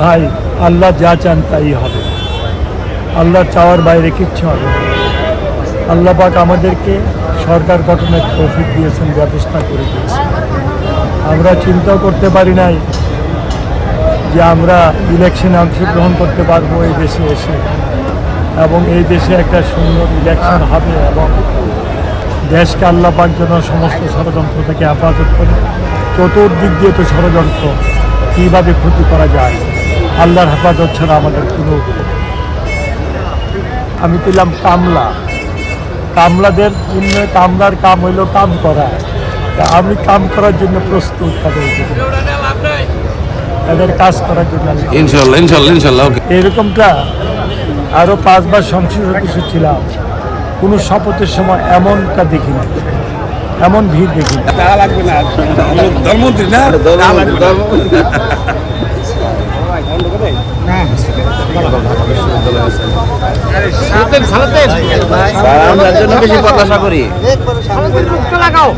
ভাই, আল্লাহ যা চান তাই হবে। আল্লাহ চাওয়ার বাইরে কিচ্ছু হবে। আল্লাহ পাক আমাদেরকে সরকার গঠনের তৌফিক দিয়েছেন ব্যবস্থা করে দিয়েছেন। আমরা চিন্তাও করতে পারি নাই যে আমরা ইলেকশনে অংশগ্রহণ করতে পারব এই দেশে এসে। এবং এই দেশে একটা সুন্দর ইলেকশন হবে এবং দেশকে আল্লাহ পাক যেন সমস্ত ষড়যন্ত্র থেকে হেফাজত করে। চতুর্দিক দিয়ে তো ষড়যন্ত্র, কীভাবে ক্ষতি করা যায়? আল্লাহর হেফাজত ছাড়া আমাদের কোনো আমি পেলাম কামলা। কামলাদের জন্য কামলার কাম হইল কাম করা। তা আমি কাম করার জন্য প্রস্তুত তাদের তাদের কাজ করার জন্য ইনশাল্লাহ ইনশাল্লাহ ইনশাল্লাহ এরকমটা আরও পাঁচবার সংসদ সদস্য ছিলাম। কোনো শপথের সময় এমনটা দেখি না এমন ভিড় দেখি না। ধর্মমন্ত্রী না? আমরা জন্য বেশি প্রত্যাশা করি। লাগাও।